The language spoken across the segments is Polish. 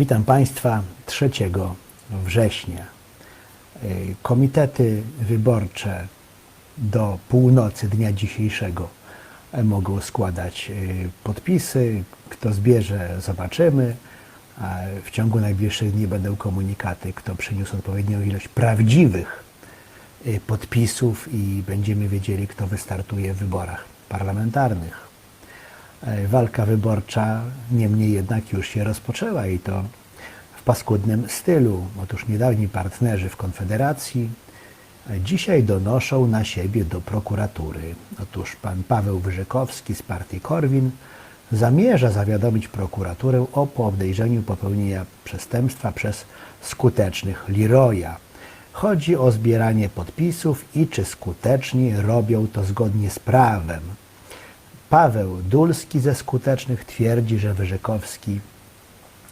Witam Państwa 3 września. Y, Komitety wyborcze do północy dnia dzisiejszego mogą składać y, podpisy. Kto zbierze, zobaczymy. W ciągu najbliższych dni będą komunikaty, kto przyniósł odpowiednią ilość prawdziwych y, podpisów i będziemy wiedzieli, kto wystartuje w wyborach parlamentarnych. E, Walka wyborcza niemniej jednak już się rozpoczęła i to w paskudnym stylu. Otóż niedawni partnerzy w Konfederacji e, dzisiaj donoszą na siebie do prokuratury. Otóż pan Paweł Wyrzykowski z partii Korwin zamierza zawiadomić prokuraturę o podejrzeniu popełnienia przestępstwa przez skutecznych Leroya. Chodzi o zbieranie podpisów i czy skuteczni robią to zgodnie z prawem. Paweł Dulski ze Skutecznych twierdzi, że Wyrzykowski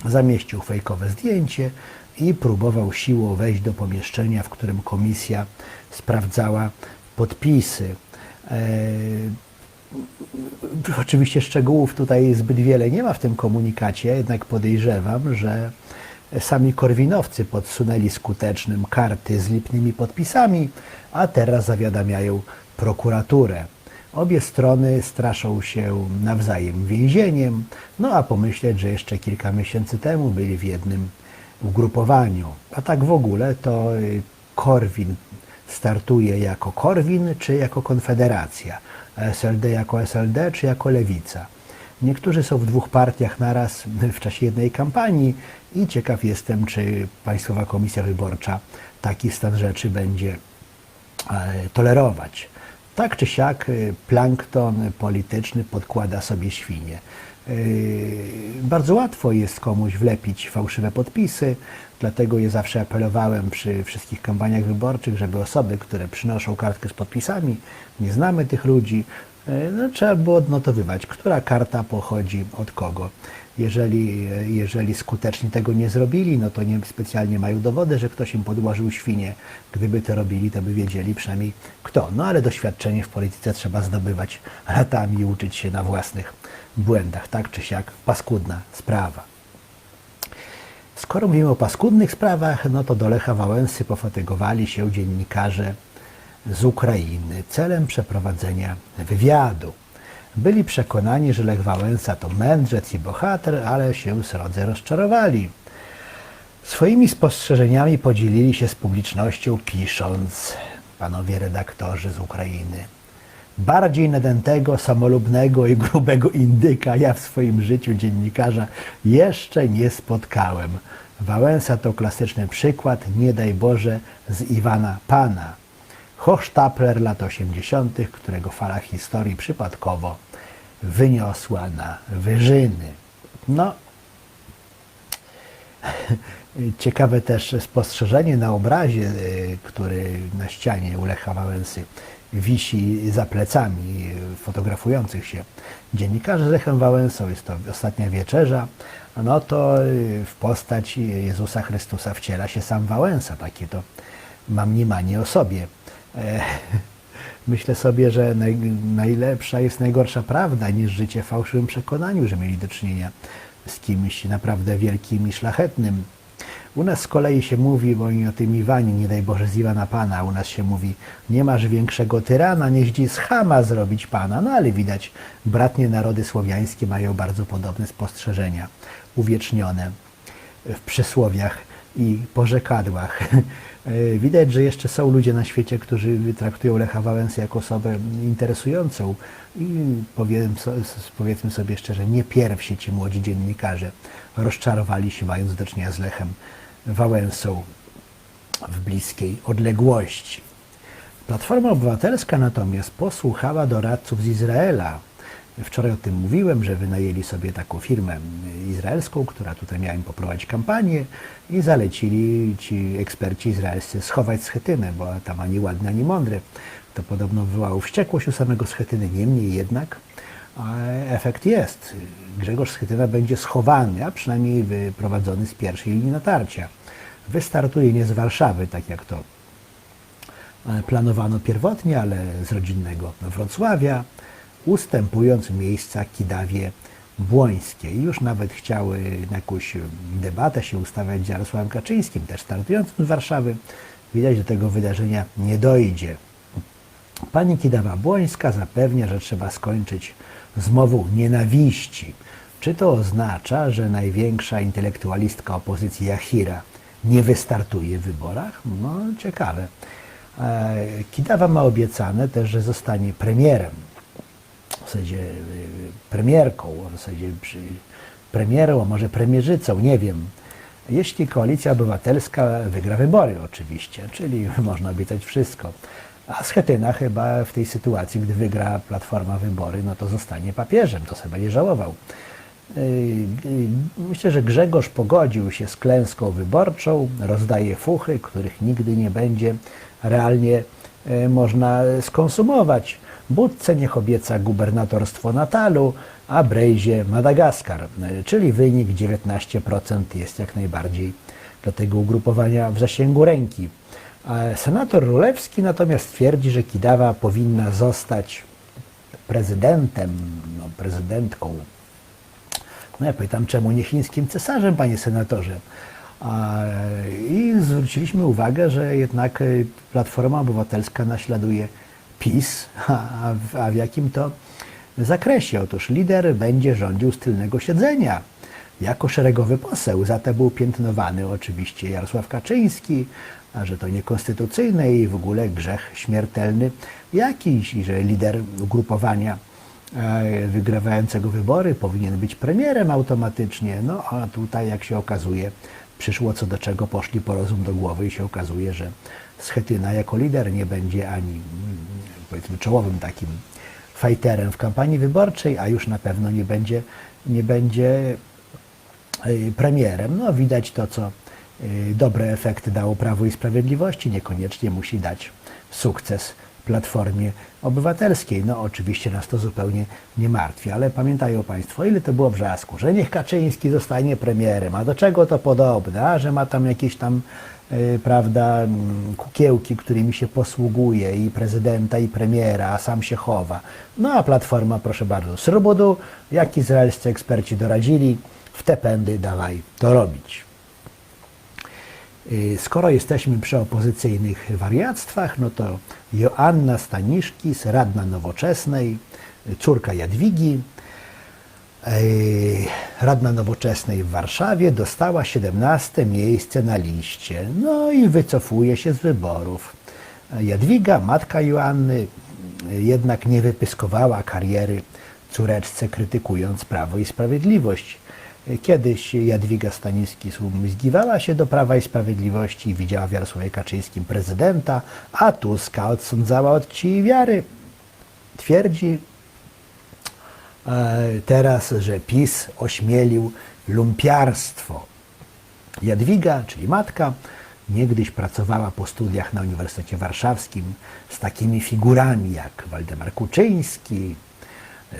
zamieścił fejkowe zdjęcie i próbował siłą wejść do pomieszczenia, w którym komisja sprawdzała podpisy. Eee, Oczywiście szczegółów tutaj zbyt wiele nie ma w tym komunikacie, jednak podejrzewam, że sami korwinowcy podsunęli skutecznym karty z lipnymi podpisami, a teraz zawiadamiają prokuraturę. Obie strony straszą się nawzajem więzieniem, no a pomyśleć, że jeszcze kilka miesięcy temu byli w jednym ugrupowaniu. A tak w ogóle to y, Korwin startuje jako Korwin czy jako Konfederacja, SLD jako SLD czy jako Lewica. Niektórzy są w dwóch partiach naraz w czasie jednej kampanii i ciekaw jestem, czy Państwowa Komisja Wyborcza taki stan rzeczy będzie e, tolerować. Tak czy siak y, plankton polityczny podkłada sobie świnie. Yy, Bardzo łatwo jest komuś wlepić fałszywe podpisy, dlatego ja zawsze apelowałem przy wszystkich kampaniach wyborczych, żeby osoby, które przynoszą kartkę z podpisami, nie znamy tych ludzi, yy, no, trzeba było odnotowywać, która karta pochodzi od kogo. Jeżeli, jeżeli skuteczni tego nie zrobili, no to nie specjalnie mają dowody, że ktoś im podłożył świnie. Gdyby to robili, to by wiedzieli przynajmniej kto. No ale doświadczenie w polityce trzeba zdobywać latami i uczyć się na własnych błędach. Tak czy siak, paskudna sprawa. Skoro mówimy o paskudnych sprawach, no to do Lecha Wałęsy pofatygowali się dziennikarze z Ukrainy celem przeprowadzenia wywiadu. Byli przekonani, że Lech Wałęsa to mędrzec i bohater, ale się srodze rozczarowali. Swoimi spostrzeżeniami podzielili się z publicznością, pisząc, panowie redaktorzy z Ukrainy, bardziej nadętego, samolubnego i grubego indyka ja w swoim życiu dziennikarza jeszcze nie spotkałem. Wałęsa to klasyczny przykład, nie daj Boże, z Iwana Pana. Hochstapler lat 80., którego fala historii przypadkowo wyniosła na wyżyny. No, Ciekawe też spostrzeżenie na obrazie, y, który na ścianie u Lecha Wałęsy wisi za plecami fotografujących się dziennikarzy z Lechem Wałęsą. Jest to ostatnia wieczerza. No to y, w postać Jezusa Chrystusa wciela się sam Wałęsa. Takie to mam mniemanie o sobie. Myślę sobie, że naj, najlepsza jest najgorsza prawda niż życie w fałszywym przekonaniu, że mieli do czynienia z kimś naprawdę wielkim i szlachetnym. U nas z kolei się mówi, bo oni o tym Iwanie, nie daj Boże z Iwana Pana, u nas się mówi, nie masz większego tyrana, niż dziś z Hama zrobić Pana. No ale widać, bratnie narody słowiańskie mają bardzo podobne spostrzeżenia, uwiecznione w przysłowiach i porzekadłach. E, Widać, że jeszcze są ludzie na świecie, którzy traktują Lecha Wałęsę jako osobę interesującą i powiedzmy sobie szczerze, nie pierwsi ci młodzi dziennikarze rozczarowali się mając do czynienia z Lechem Wałęsą w bliskiej odległości. Platforma Obywatelska natomiast posłuchała doradców z Izraela. Wczoraj o tym mówiłem, że wynajęli sobie taką firmę izraelską, która tutaj miała im poprowadzić kampanię i zalecili ci eksperci izraelscy schować Schetynę, bo tam ani ładny, ani mądry. To podobno wywołało wściekłość u samego Schetyny. Niemniej jednak e, efekt jest. Grzegorz Schetyna będzie schowany, a przynajmniej wyprowadzony z pierwszej linii natarcia. Wystartuje nie z Warszawy, tak jak to e, planowano pierwotnie, ale z rodzinnego Wrocławia, ustępując miejsca Kidawie Błońskie. I już nawet chciały na jakąś debatę się ustawiać z Jarosławem Kaczyńskim, też startującym z Warszawy. Widać, do tego wydarzenia nie dojdzie. Pani Kidawa-Błońska zapewnia, że trzeba skończyć z mową nienawiści. Czy to oznacza, że największa intelektualistka opozycji Jachira nie wystartuje w wyborach? No, ciekawe. E, Kidawa ma obiecane też, że zostanie premierem, zasadzie premierką, w zasadzie przy- premierą, a może premierzycą, nie wiem. Jeśli Koalicja Obywatelska wygra wybory oczywiście, czyli można obiecać wszystko. A Schetyna chyba w tej sytuacji, gdy wygra Platforma wybory, no to zostanie papieżem, to sobie będzie żałował. Yy, yy, Myślę, że Grzegorz pogodził się z klęską wyborczą, rozdaje fuchy, których nigdy nie będzie realnie można skonsumować. Budce niech obieca gubernatorstwo Natalu, a Brejzie Madagaskar, czyli wynik 19% jest jak najbardziej dla tego ugrupowania w zasięgu ręki. Senator Rulewski natomiast twierdzi, że Kidawa powinna zostać prezydentem, no, prezydentką no ja pytam, czemu nie chińskim cesarzem, panie senatorze? I zwróciliśmy uwagę, że jednak y, Platforma Obywatelska naśladuje PiS, a w, a w jakim to zakresie? Otóż lider będzie rządził z tylnego siedzenia jako szeregowy poseł. Za to był piętnowany oczywiście Jarosław Kaczyński, a że to niekonstytucyjne i w ogóle grzech śmiertelny jakiś, i że lider ugrupowania e, wygrywającego wybory powinien być premierem automatycznie. No a tutaj, jak się okazuje, przyszło co do czego, poszli po rozum do głowy i się okazuje, że Schetyna jako lider nie będzie ani powiedzmy czołowym takim fajterem w kampanii wyborczej, a już na pewno nie będzie, nie będzie y, premierem. No widać to, co y, dobre efekty dało Prawo i Sprawiedliwości, niekoniecznie musi dać sukces Platformie Obywatelskiej. No oczywiście nas to zupełnie nie martwi, ale pamiętają Państwo, ile to było wrzasku, że niech Kaczyński zostanie premierem, a do czego to podobne, a że ma tam jakieś tam y, prawda, mm, kukiełki, którymi się posługuje i prezydenta, i premiera, a sam się chowa. No a Platforma, proszę bardzo, srubudu, jak izraelscy eksperci doradzili, w te pędy dawaj to robić. Y, Skoro jesteśmy przy opozycyjnych wariactwach, no to Joanna Staniszkis, radna Nowoczesnej, y, córka Jadwigi, y, radna Nowoczesnej w Warszawie, dostała 17 miejsce na liście. No i wycofuje się z wyborów. Jadwiga, matka Joanny, jednak nie wypyskowała kariery córeczce, krytykując Prawo i Sprawiedliwość. Kiedyś Jadwiga Staniski umizgiwała się do Prawa i Sprawiedliwości i widziała w Jarosławie Kaczyńskim prezydenta, a Tuska odsądzała od czci wiary. Twierdzi e, teraz, że PiS ośmielił lumpiarstwo. Jadwiga, czyli matka, niegdyś pracowała po studiach na Uniwersytecie Warszawskim z takimi figurami jak Waldemar Kuczyński,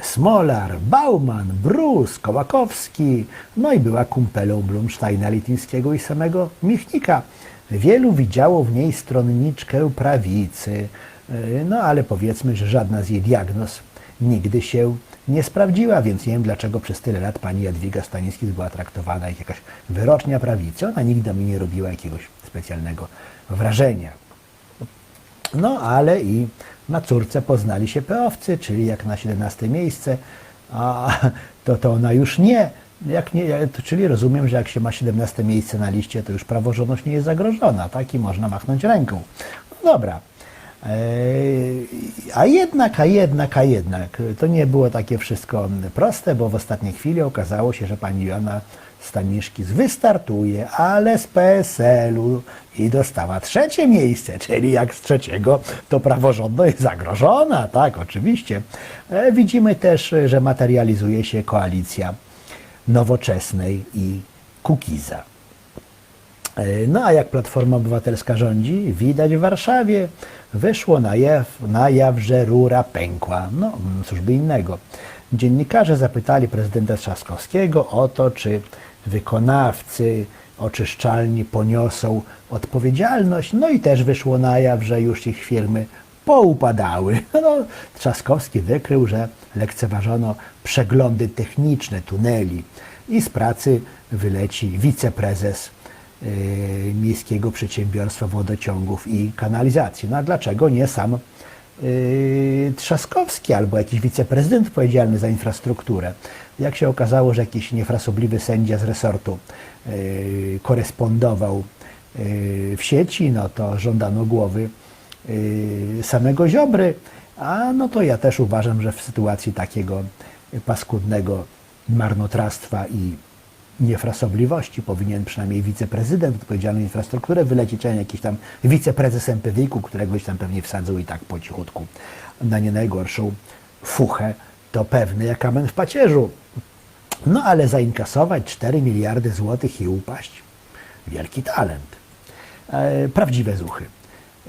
Smolar, Bauman, Brus, Kołakowski, no i była kumpelą Blumsteina, Lityńskiego i samego Michnika. Wielu widziało w niej stronniczkę prawicy, Yy, no ale powiedzmy, że żadna z jej diagnoz nigdy się nie sprawdziła, więc nie wiem dlaczego przez tyle lat pani Jadwiga Staniskis była traktowana jak jakaś wyrocznia prawicy. Ona nigdy mi nie robiła jakiegoś specjalnego wrażenia. No ale i na córce poznali się peowcy, czyli jak na 17 miejsce, a to, to ona już nie. Jak nie to, czyli rozumiem, że jak się ma 17 miejsce na liście, to już praworządność nie jest zagrożona, tak? I można machnąć ręką. No dobra. Eee, A jednak, a jednak, a jednak, to nie było takie wszystko proste, bo w ostatniej chwili okazało się, że pani Joanna Staniszkis wystartuje, ale z PSL-u i dostała trzecie miejsce, czyli jak z trzeciego, to praworządność zagrożona, tak, oczywiście. E, Widzimy też, że materializuje się koalicja nowoczesnej i Kukiza. E, No a jak Platforma Obywatelska rządzi, widać w Warszawie, wyszło na jaw, na jaw że rura pękła. No, mm, cóż by innego. Dziennikarze zapytali prezydenta Trzaskowskiego o to, czy wykonawcy oczyszczalni poniosą odpowiedzialność. No i też wyszło na jaw, że już ich firmy poupadały. No, Trzaskowski wykrył, że lekceważono przeglądy techniczne tuneli i z pracy wyleci wiceprezes yy, Miejskiego Przedsiębiorstwa Wodociągów i Kanalizacji. No a dlaczego nie sam Trzaskowski albo jakiś wiceprezydent odpowiedzialny za infrastrukturę? Jak się okazało, że jakiś niefrasobliwy sędzia z resortu yy, korespondował yy, w sieci, no to żądano głowy yy, samego Ziobry, a no to ja też uważam, że w sytuacji takiego paskudnego marnotrawstwa i niefrasobliwości powinien przynajmniej wiceprezydent odpowiedzialny za infrastrukturę wylecieć, a nie jakiś tam wiceprezes MPWiK-u, któregoś tam pewnie wsadzą i tak po cichutku na nie najgorszą fuchę, to pewny jak kamen w pacierzu. No ale zainkasować 4 miliardy złotych i upaść, wielki talent. E, prawdziwe zuchy.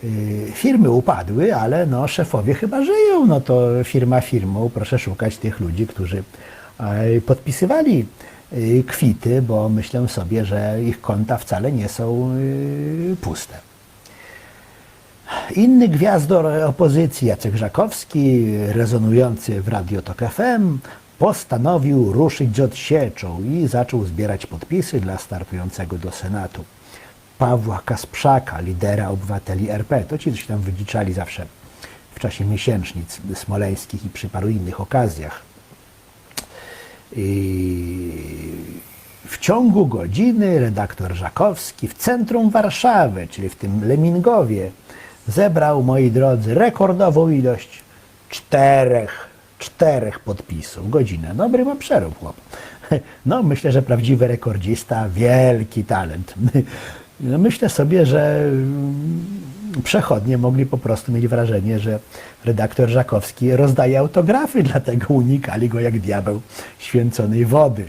E, firmy upadły, ale no, szefowie chyba żyją. No to firma firmą, proszę szukać tych ludzi, którzy e, podpisywali kwity, bo myślę sobie, że ich konta wcale nie są e, puste. Inny gwiazdor opozycji, Jacek Żakowski, rezonujący w Radio Tok FM, postanowił ruszyć z odsieczą i zaczął zbierać podpisy dla startującego do Senatu Pawła Kasprzaka, lidera obywateli RP. To ci, co się tam wyliczali zawsze w czasie miesięcznic smoleńskich i przy paru innych okazjach. W ciągu godziny redaktor Żakowski w centrum Warszawy, czyli w tym Lemingowie, zebrał, moi drodzy, rekordową ilość czterech, czterech podpisów. Godzinę. Dobry ma przerób chłop. No, myślę, że prawdziwy rekordzista, wielki talent. No, myślę sobie, że przechodnie mogli po prostu mieć wrażenie, że redaktor Żakowski rozdaje autografy, dlatego unikali go jak diabeł święconej wody.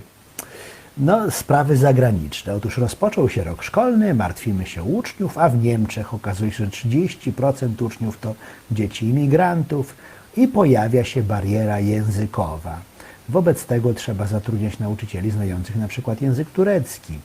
No, sprawy zagraniczne. Otóż rozpoczął się rok szkolny, martwimy się uczniów, a w Niemczech okazuje się, że 30% uczniów to dzieci imigrantów i pojawia się bariera językowa. Wobec tego trzeba zatrudniać nauczycieli znających na przykład język turecki.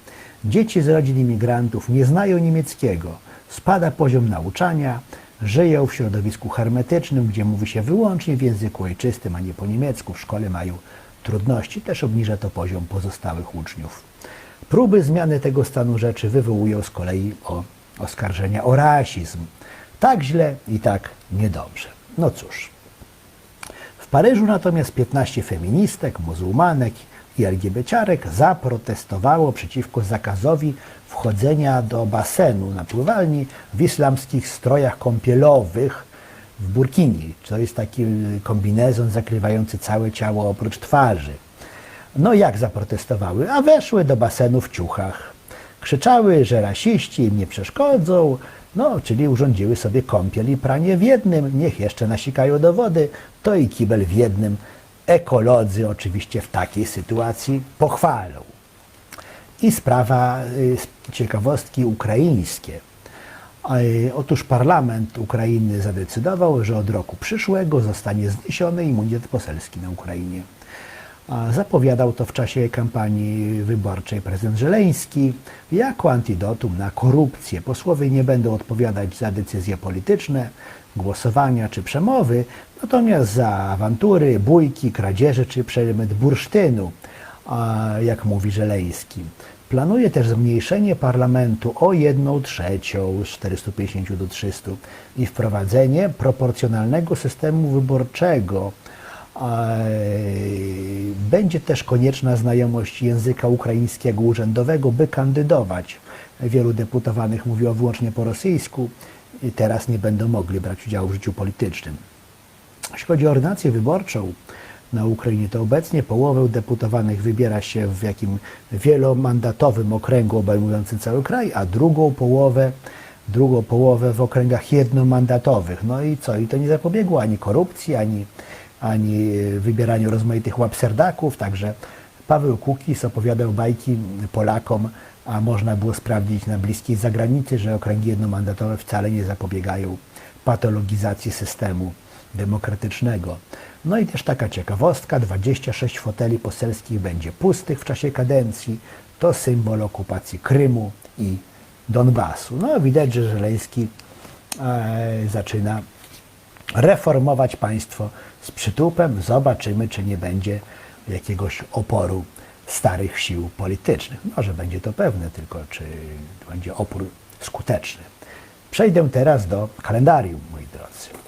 Dzieci z rodzin imigrantów nie znają niemieckiego. Spada poziom nauczania, żyją w środowisku hermetycznym, gdzie mówi się wyłącznie w języku ojczystym, a nie po niemiecku. W szkole mają trudności, też obniża to poziom pozostałych uczniów. Próby zmiany tego stanu rzeczy wywołują z kolei o oskarżenia o rasizm. Tak źle i tak niedobrze. No cóż. W Paryżu natomiast 15 feministek, muzułmanek i LGBciarek zaprotestowało przeciwko zakazowi wchodzenia do basenu na pływalni w islamskich strojach kąpielowych w burkini. To jest taki kombinezon zakrywający całe ciało oprócz twarzy. No jak zaprotestowały? A weszły do basenu w ciuchach. Krzyczały, że rasiści im nie przeszkodzą, no, czyli urządziły sobie kąpiel i pranie w jednym, niech jeszcze nasikają do wody, to i kibel w jednym. Ekolodzy oczywiście w takiej sytuacji pochwalą. I sprawa y, ciekawostki ukraińskie. Y, Otóż parlament Ukrainy zadecydował, że od roku przyszłego zostanie zniesiony immunitet poselski na Ukrainie. Zapowiadał to w czasie kampanii wyborczej prezydent Żeleński jako antidotum na korupcję. Posłowie nie będą odpowiadać za decyzje polityczne, głosowania czy przemowy, natomiast za awantury, bójki, kradzieże czy przemyt bursztynu, jak mówi Żeleński. Planuje też zmniejszenie parlamentu o 1 trzecią z 450 do 300 i wprowadzenie proporcjonalnego systemu wyborczego. Będzie też konieczna znajomość języka ukraińskiego urzędowego, by kandydować. Wielu deputowanych mówiło wyłącznie po rosyjsku i teraz nie będą mogli brać udziału w życiu politycznym. Jeśli chodzi o ordynację wyborczą na Ukrainie, to obecnie połowę deputowanych wybiera się w jakim wielomandatowym okręgu obejmującym cały kraj, a drugą połowę, drugą połowę w okręgach jednomandatowych. No i co? I to nie zapobiegło ani korupcji, ani, ani wybieraniu rozmaitych łapserdaków, także Paweł Kukiz opowiadał bajki Polakom, a można było sprawdzić na bliskiej zagranicy, że okręgi jednomandatowe wcale nie zapobiegają patologizacji systemu demokratycznego. No i też taka ciekawostka, 26 foteli poselskich będzie pustych w czasie kadencji. To symbol okupacji Krymu i Donbasu. No widać, że Żeleński e, zaczyna reformować państwo z przytupem. Zobaczymy, czy nie będzie jakiegoś oporu starych sił politycznych. Może będzie to pewne, tylko czy będzie opór skuteczny. Przejdę teraz do kalendarium, moi drodzy.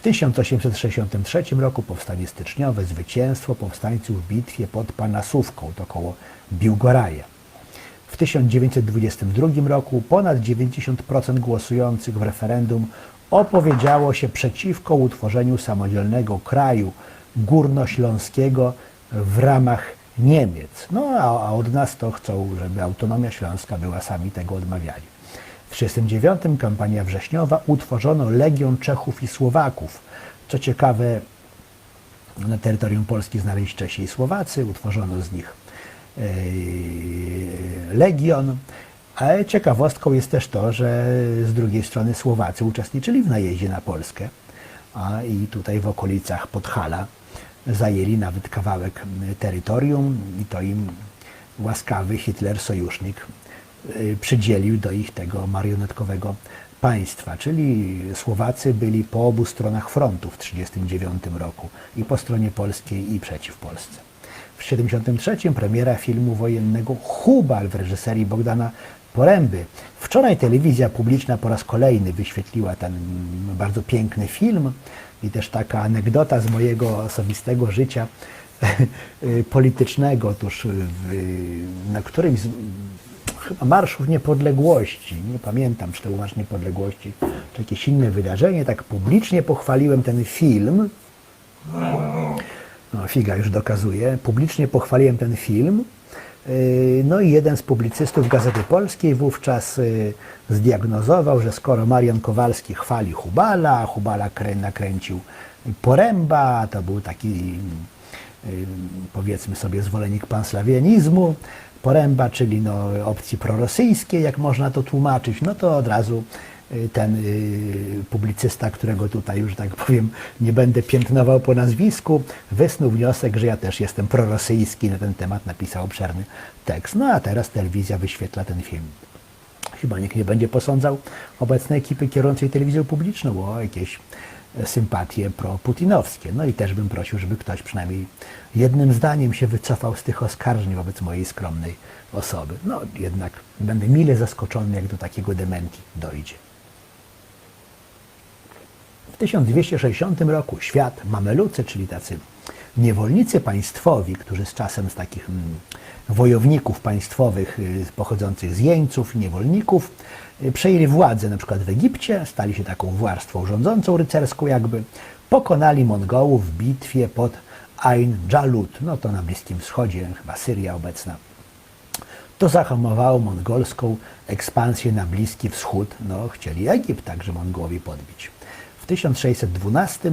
W 1863 roku powstanie styczniowe, zwycięstwo powstańców w bitwie pod Panasówką, to koło Biłgoraja. W 1922 roku ponad 90% głosujących w referendum opowiedziało się przeciwko utworzeniu samodzielnego kraju górnośląskiego w ramach Niemiec. No a od nas to chcą, żeby autonomia śląska była, sami tego odmawiali. W 1939 kampania wrześniowa utworzono Legion Czechów i Słowaków. Co ciekawe, na terytorium Polski znaleźli Czesi i Słowacy, utworzono z nich e, Legion. Ale ciekawostką jest też to, że z drugiej strony Słowacy uczestniczyli w najeździe na Polskę a i tutaj w okolicach Podhala zajęli nawet kawałek terytorium i to im łaskawy Hitler, sojusznik, przydzielił do ich tego marionetkowego państwa, czyli Słowacy byli po obu stronach frontu w 1939 roku i po stronie polskiej i przeciw Polsce. W 1973 premiera filmu wojennego Hubal w reżyserii Bogdana Poręby. Wczoraj telewizja publiczna po raz kolejny wyświetliła ten bardzo piękny film i też taka anegdota z mojego osobistego życia politycznego. Otóż w, na którymś z Marszów Niepodległości, nie pamiętam, czy to Marsz Niepodległości, czy jakieś inne wydarzenie, tak publicznie pochwaliłem ten film. No, figa już dokazuje. Publicznie pochwaliłem ten film. Yy, No i jeden z publicystów Gazety Polskiej wówczas yy, zdiagnozował, że skoro Marian Kowalski chwali Hubala, Hubala krę- nakręcił Poręba, to był taki yy, powiedzmy sobie zwolennik panslawianizmu, Poręba, czyli no, opcji prorosyjskiej, jak można to tłumaczyć, no to od razu y, ten y, publicysta, którego tutaj już tak powiem nie będę piętnował po nazwisku, wysnuł wniosek, że ja też jestem prorosyjski, na ten temat napisał obszerny tekst. No a teraz telewizja wyświetla ten film. Chyba nikt nie będzie posądzał obecnej ekipy kierującej telewizją publiczną o jakieś sympatie pro-putinowskie. No i też bym prosił, żeby ktoś przynajmniej jednym zdaniem się wycofał z tych oskarżeń wobec mojej skromnej osoby. No jednak będę mile zaskoczony, jak do takiego dementi dojdzie. W 1260 roku świat Mamelucy, czyli tacy niewolnicy państwowi, którzy z czasem z takich mm, wojowników państwowych y, pochodzących z jeńców, niewolników, przejęli władzę na przykład w Egipcie, stali się taką warstwą rządzącą rycerską jakby, pokonali Mongołów w bitwie pod Ain Jalut, no to na Bliskim Wschodzie, chyba Syria obecna. To zahamowało mongolską ekspansję na Bliski Wschód. No, chcieli Egipt także Mongołowie podbić. W 1612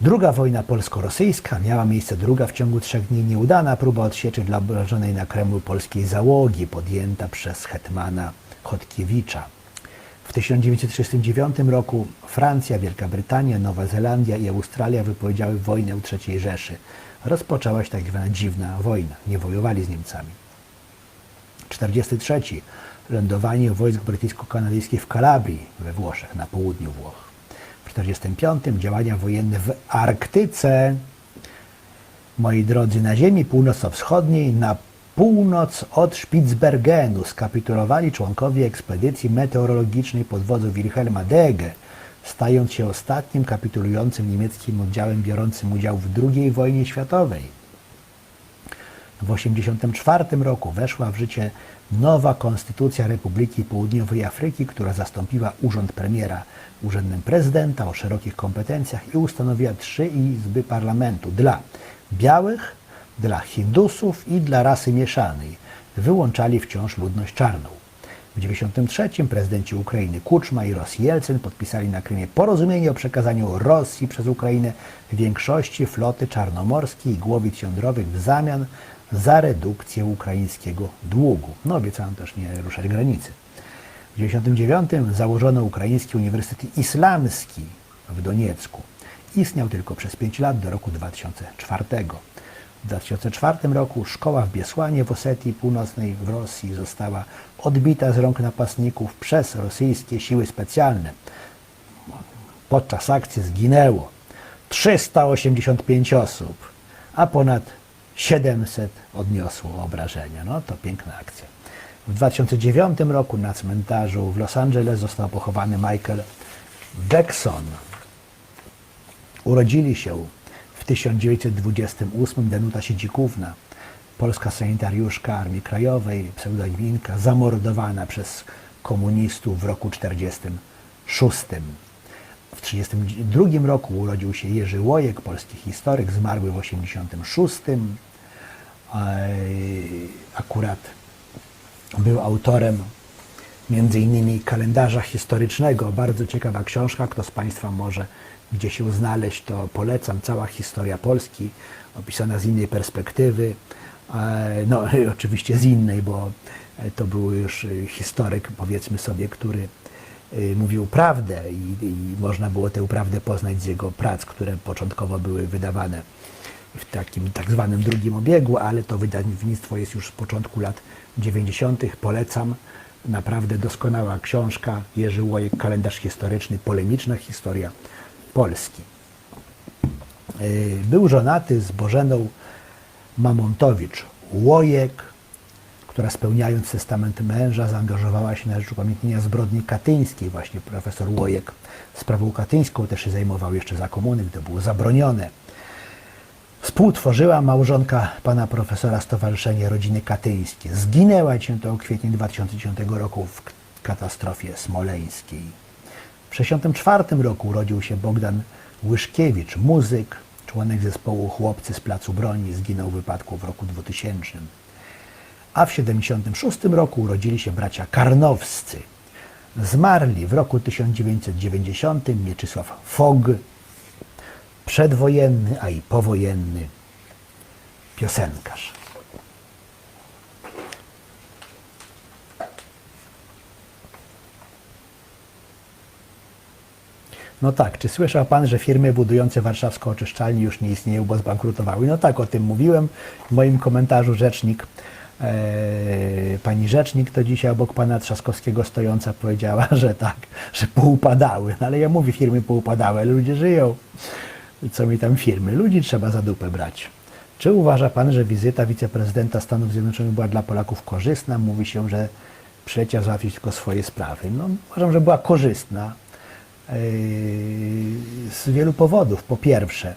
druga wojna polsko-rosyjska miała miejsce druga w ciągu trzech dni nieudana próba odsieczy dla obrażonej na Kremlu polskiej załogi podjęta przez hetmana Chodkiewicza. W 1939 roku Francja, Wielka Brytania, Nowa Zelandia i Australia wypowiedziały wojnę III Rzeszy. Rozpoczęła się tak zwana dziwna wojna. Nie wojowali z Niemcami. 43. Lądowanie wojsk brytyjsko-kanadyjskich w Kalabrii we Włoszech, na południu Włoch. W 45. działania wojenne w Arktyce. Moi drodzy, na ziemi północno-wschodniej, na północ od Spitsbergenu skapitulowali członkowie ekspedycji meteorologicznej pod wodzą Wilhelma Dege, stając się ostatnim kapitulującym niemieckim oddziałem biorącym udział w II wojnie światowej. W 1984 roku weszła w życie nowa Konstytucja Republiki Południowej Afryki, która zastąpiła urząd premiera urzędem prezydenta o szerokich kompetencjach i ustanowiła trzy izby parlamentu dla białych, dla Hindusów i dla rasy mieszanej. Wyłączali wciąż ludność czarną. W 1993 prezydenci Ukrainy Kuczma i Rosji Jelcyn podpisali na Krymie porozumienie o przekazaniu Rosji przez Ukrainę większości floty czarnomorskiej i głowic jądrowych w zamian za redukcję ukraińskiego długu. No obiecano też nie ruszać granicy. W 1999 założono Ukraiński Uniwersytet Islamski w Doniecku. Istniał tylko przez 5 lat do roku 2004. W 2004 roku szkoła w Biesłanie w Osetii Północnej w Rosji została odbita z rąk napastników przez rosyjskie siły specjalne. Podczas akcji zginęło 385 osób, a ponad 700 odniosło obrażenia. No to piękna akcja. W 2009 roku na cmentarzu w Los Angeles został pochowany Michael Beckson. Urodzili się w 1928 Danuta Siedzikówna, polska sanitariuszka Armii Krajowej, pseudoniminka, zamordowana przez komunistów w roku 1946. W 1932 roku urodził się Jerzy Łojek, polski historyk, zmarły w 1986. Akurat był autorem między innymi kalendarza historycznego. Bardzo ciekawa książka. Kto z Państwa może gdzieś ją znaleźć, to polecam. Cała historia Polski, opisana z innej perspektywy. E, No, oczywiście z innej, bo to był już historyk, powiedzmy sobie, który mówił prawdę i, i można było tę prawdę poznać z jego prac, które początkowo były wydawane w takim tak zwanym drugim obiegu, ale to wydawnictwo jest już z początku lat 90. Polecam. Naprawdę doskonała książka. Jerzy Łojek, kalendarz historyczny, polemiczna historia Polski. Y, Był żonaty z Bożeną Mamontowicz Łojek, która spełniając testament męża zaangażowała się na rzecz upamiętnienia zbrodni katyńskiej. Właśnie profesor Łojek sprawą katyńską też się zajmował jeszcze za komuny, gdy było zabronione. Współtworzyła małżonka pana profesora Stowarzyszenie Rodziny Katyńskie. Zginęła 10 kwietnia 2010 roku w katastrofie smoleńskiej. W 1964 roku urodził się Bogdan Łyszkiewicz, muzyk, członek zespołu Chłopcy z Placu Broni, zginął w wypadku w roku 2000. A w 1976 roku urodzili się bracia Karnowscy. Zmarli w roku 1990 Mieczysław Fog, przedwojenny, a i powojenny piosenkarz. No tak, czy słyszał Pan, że firmy budujące warszawską oczyszczalnię już nie istnieją, bo zbankrutowały? No tak, o tym mówiłem w moim komentarzu rzecznik. E, pani rzecznik to dzisiaj obok pana Trzaskowskiego stojąca powiedziała, że tak, że poupadały. No ale ja mówię, firmy poupadały, ale ludzie żyją. Co mi tam firmy? Ludzi trzeba za dupę brać. Czy uważa pan, że wizyta wiceprezydenta Stanów Zjednoczonych była dla Polaków korzystna? Mówi się, że przyleciał załatwić tylko swoje sprawy. No, uważam, że była korzystna z wielu powodów. Po pierwsze,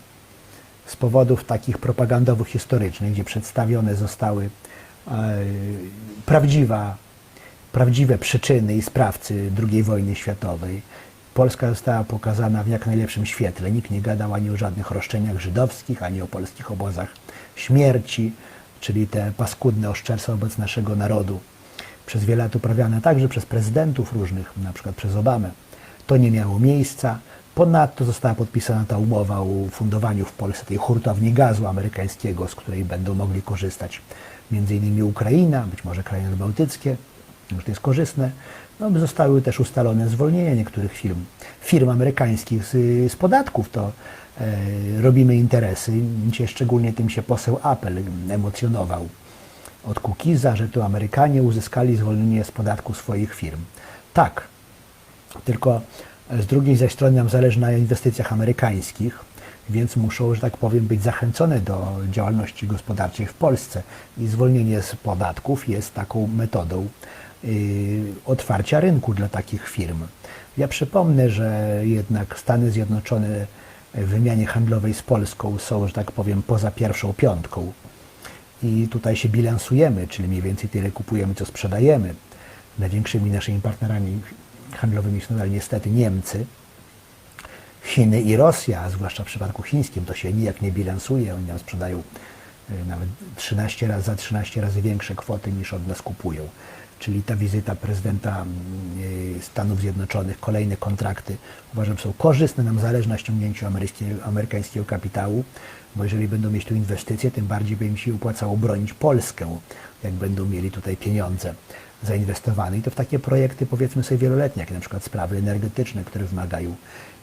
z powodów takich propagandowych, historycznych, gdzie przedstawione zostały yy, prawdziwa, prawdziwe przyczyny i sprawcy II wojny światowej. Polska została pokazana w jak najlepszym świetle. Nikt nie gadał ani o żadnych roszczeniach żydowskich, ani o polskich obozach śmierci, czyli te paskudne oszczerstwa wobec naszego narodu. Przez wiele lat uprawiane także przez prezydentów różnych, na przykład przez Obamę. To nie miało miejsca. Ponadto została podpisana ta umowa o fundowaniu w Polsce tej hurtowni gazu amerykańskiego, z której będą mogli korzystać m.in. Ukraina, być może kraje bałtyckie, już to jest korzystne. No, zostały też ustalone zwolnienia niektórych firm, firm amerykańskich z, z podatków. To e, robimy interesy. Dzisiaj szczególnie tym się poseł Apple emocjonował od Kukiza, że to Amerykanie uzyskali zwolnienie z podatku swoich firm. Tak, tylko z drugiej zaś strony nam zależy na inwestycjach amerykańskich, więc muszą, że tak powiem, być zachęcone do działalności gospodarczej w Polsce. I zwolnienie z podatków jest taką metodą yy, otwarcia rynku dla takich firm. Ja przypomnę, że jednak Stany Zjednoczone w wymianie handlowej z Polską są, że tak powiem, poza pierwszą piątką. I tutaj się bilansujemy, czyli mniej więcej tyle kupujemy, co sprzedajemy. Największymi naszymi partnerami handlowymi nadal niestety Niemcy, Chiny i Rosja, a zwłaszcza w przypadku chińskim, to się nijak nie bilansuje. Oni nam sprzedają y, nawet 13 razy, za 13 razy większe kwoty niż od nas kupują. Czyli ta wizyta prezydenta y, Stanów Zjednoczonych, kolejne kontrakty, uważam, są korzystne. Nam zależy na ściągnięciu amerykańskiego kapitału, bo jeżeli będą mieć tu inwestycje, tym bardziej by im się opłacało bronić Polskę, jak będą mieli tutaj pieniądze zainwestowane. I to w takie projekty, powiedzmy sobie, wieloletnie, jak na przykład sprawy energetyczne, które wymagają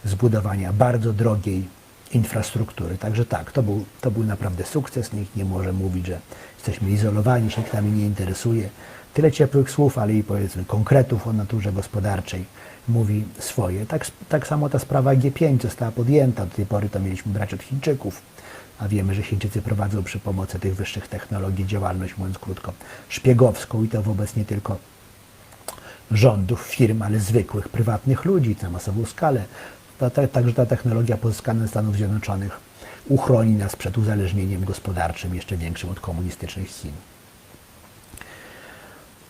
zbudowania bardzo drogiej infrastruktury. Także tak, to był, to był naprawdę sukces. Nikt nie może mówić, że jesteśmy izolowani, nikt nami nie interesuje. Tyle ciepłych słów, ale i powiedzmy konkretów o naturze gospodarczej mówi swoje. Tak, tak samo ta sprawa G5 została podjęta. Do tej pory to mieliśmy brać od Chińczyków, a wiemy, że Chińczycy prowadzą przy pomocy tych wyższych technologii działalność, mówiąc krótko, szpiegowską i to wobec nie tylko rządów, firm, ale zwykłych, prywatnych ludzi na masową skalę. Ta, ta, także ta technologia pozyskana ze Stanów Zjednoczonych uchroni nas przed uzależnieniem gospodarczym jeszcze większym od komunistycznych Chin.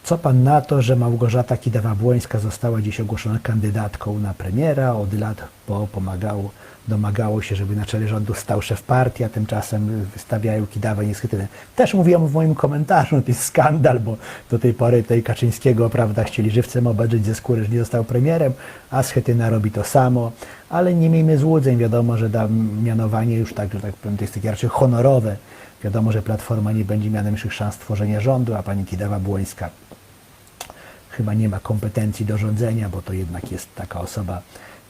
Co pan na to, że Małgorzata Kidawa-Błońska została dziś ogłoszona kandydatką na premiera? Od lat bo pomagało, domagało się, żeby na czele rządu stał szef partii, a tymczasem wystawiają Kidawę nieschytynę. Też mówiłam w moim komentarzu, to jest skandal, bo do tej pory tej Kaczyńskiego, prawda, chcieli żywcem obedrzeć ze skóry, że nie został premierem, a Schetyna robi to samo. Ale nie miejmy złudzeń, wiadomo, że da mianowanie już tak, że tak powiem, to jest takie raczej honorowe. Wiadomo, że Platforma nie będzie miała najmniejszych szans tworzenia rządu, a pani Kidawa-Błońska chyba nie ma kompetencji do rządzenia, bo to jednak jest taka osoba,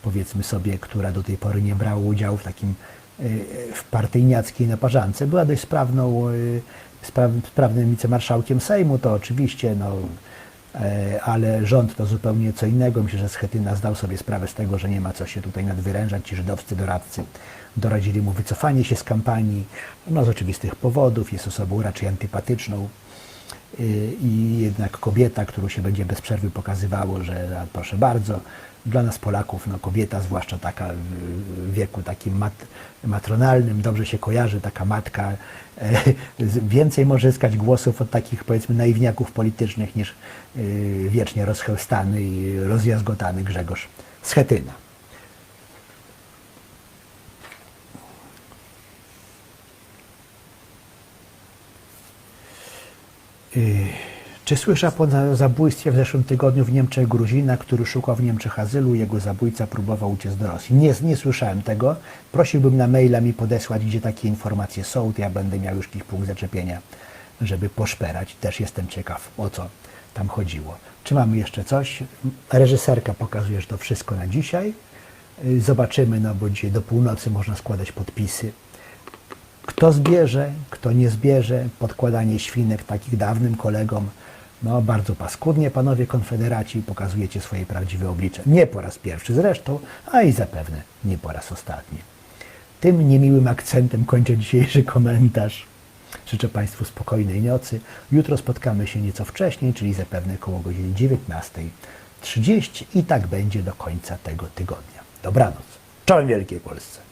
powiedzmy sobie, która do tej pory nie brała udziału w takim y, w partyjniackiej naparzance. Była dość sprawną, spraw, sprawnym wicemarszałkiem Sejmu, to oczywiście, no, e, ale rząd to zupełnie co innego. Myślę, że Schetyna zdał sobie sprawę z tego, że nie ma co się tutaj nadwyrężać. Ci żydowscy doradcy doradzili mu wycofanie się z kampanii, no z oczywistych powodów, jest osobą raczej antypatyczną i jednak kobieta, którą się będzie bez przerwy pokazywało, że proszę bardzo, dla nas Polaków, no kobieta, zwłaszcza taka w wieku takim mat, matronalnym, dobrze się kojarzy, taka matka, e, więcej może zyskać głosów od takich powiedzmy naiwniaków politycznych niż e, wiecznie rozchełstany i rozjazgotany Grzegorz Schetyna. Czy słyszał pan o zabójstwie w zeszłym tygodniu w Niemczech Gruzina, który szukał w Niemczech azylu? Jego zabójca próbował uciec do Rosji. Nie, nie słyszałem tego. Prosiłbym na maila mi podesłać, gdzie takie informacje są. To ja będę miał już jakiś punkt zaczepienia, żeby poszperać. Też jestem ciekaw, o co tam chodziło. Czy mamy jeszcze coś? Reżyserka pokazuje, że to wszystko na dzisiaj. Y, Zobaczymy, no bo dzisiaj do północy można składać podpisy. Kto zbierze, kto nie zbierze, podkładanie świnek takich dawnym kolegom, no bardzo paskudnie, panowie konfederaci, pokazujecie swoje prawdziwe oblicze. Nie po raz pierwszy zresztą, a i zapewne nie po raz ostatni. Tym niemiłym akcentem kończę dzisiejszy komentarz. Życzę Państwu spokojnej nocy. Jutro spotkamy się nieco wcześniej, czyli zapewne koło godziny 19.30 i tak będzie do końca tego tygodnia. Dobranoc. Czołem Wielkiej Polsce.